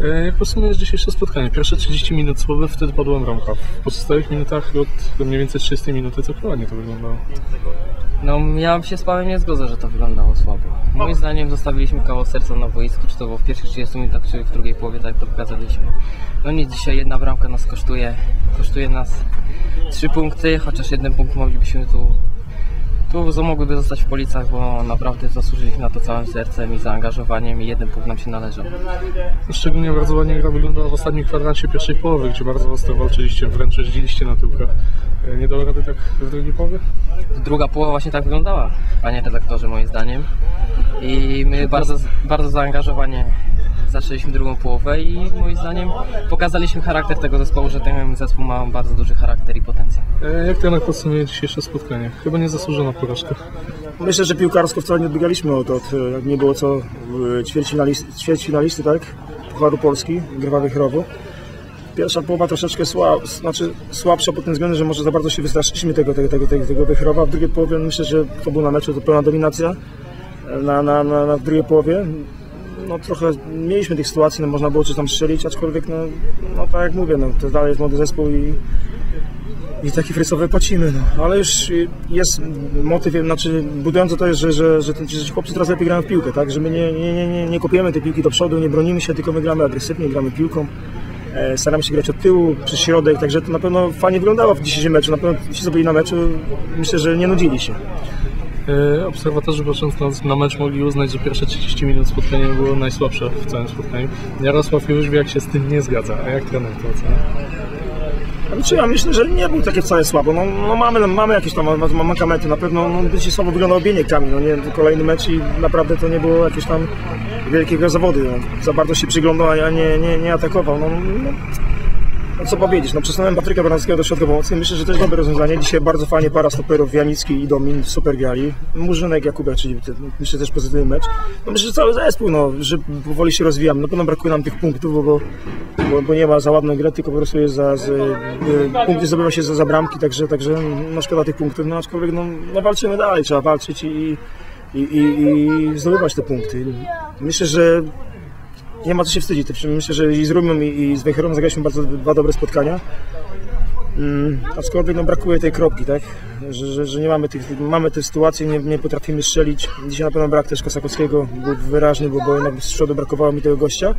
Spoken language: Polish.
E, podsumujesz dzisiejsze spotkanie? Pierwsze 30 minut słowy, wtedy padła bramka. W pozostałych minutach od mniej więcej 30 minuty to ładnie to wyglądało. No ja się z Pawłem nie zgodzę, że to wyglądało słabo. Moim zdaniem zostawiliśmy kawał serca na boisku, czy to było w pierwszych 30 minutach, czy w drugiej połowie, tak jak to pokazaliśmy. No nic, dzisiaj jedna bramka nas kosztuje, kosztuje nas 3 punkty, chociaż jeden punkt moglibyśmy tu, tu mogłyby zostać w policach, bo naprawdę zasłużyliśmy na to całym sercem i zaangażowaniem i jeden punkt nam się należał. Szczególnie bardzo ładnie gra wyglądała w ostatnim kwadransie pierwszej połowy, gdzie bardzo ostro walczyliście, wręcz jeździliście na tyłkę. E, Nie dało rady tak w drugiej połowie? Druga połowa właśnie tak wyglądała, panie redaktorze, moim zdaniem. I my bardzo, bardzo zaangażowanie zaczęliśmy drugą połowę i moim zdaniem pokazaliśmy charakter tego zespołu, że ten zespół ma bardzo duży charakter i potencjał. E, Jak trener podsumuje dzisiejsze spotkanie? Chyba niezasłużona porażka. Myślę, że piłkarsko wcale nie odbiegaliśmy od, od jak nie było co e, ćwierćfinalisty, ćwierćfinalisty tak? Pucharu Polski, Grywa Wichrowo. Pierwsza połowa troszeczkę sła, znaczy słabsza pod tym względem, że może za bardzo się wystraszyliśmy tego, tego, tego, tego, tego Wichrowa. W drugiej połowie myślę, że to był na meczu to pełna dominacja na, na, na, na w drugiej połowie. No trochę mieliśmy tych sytuacji, no można było coś tam strzelić, aczkolwiek no, no tak jak mówię, no, to dalej jest młody zespół i, i taki frysowy płacimy, no. ale już jest motyw, znaczy budujące to jest, że, że, że, ten- że chłopcy coraz lepiej grają w piłkę, tak, że my nie, nie, nie, nie, nie kopiemy tej piłki do przodu, nie bronimy się, tylko my gramy agresywnie, gramy piłką, e, staramy się grać od tyłu, przez środek, także to na pewno fajnie wyglądało w dzisiejszym meczu, na pewno ci co byli na meczu, myślę, że nie nudzili się. E, Obserwatorzy patrząc na, mecz mogli uznać, że pierwsze 30 minut spotkania było najsłabsze w całym spotkaniu. Jarosław Jóźwiak się z tym nie zgadza, a jak trener to ocenia? Znaczy, ja myślę, że nie był takie wcale słabo. No, no mamy, mamy jakieś tam ma- mankamenty. Na pewno no, dzisiaj słabo wyglądał biegnie Kamil. No, nie, kolejny mecz i naprawdę to nie było jakieś tam wielkiego zawodu. No. Za bardzo się przyglądał, a nie, nie, nie atakował. No, no co powiedzieć, no przesunąłem Patryka Baranskiego do środka pomocy. Myślę, że to jest dobre rozwiązanie. Dzisiaj bardzo fajnie para stoperów Janicki i Domin super grali. Murzynek, Jakubek, czyli myślę też pozytywny mecz. No myślę, że cały zespół, no, że powoli się rozwijamy. Na pewno brakuje nam tych punktów, bo, bo, bo, nie ma za ładnej gry, tylko po prostu jest za, z, y, punkty zdobywa się za, za bramki, także, także no szkoda tych punktów. No aczkolwiek no, no walczymy dalej, trzeba walczyć i, i, i, i zdobywać te punkty. Myślę, że nie ma co się wstydzić. Myślę, że i z Rumią i, z Wejherą zagraliśmy bardzo dwa dobre spotkania. Mm, aczkolwiek no, brakuje tej kropki, tak? Że, że, że nie mamy tych, mamy te sytuacje, nie, nie potrafimy strzelić. Dzisiaj na pewno brak też Kosakowskiego, był wyraźny, bo, bo jednak z przodu brakowało mi tego gościa.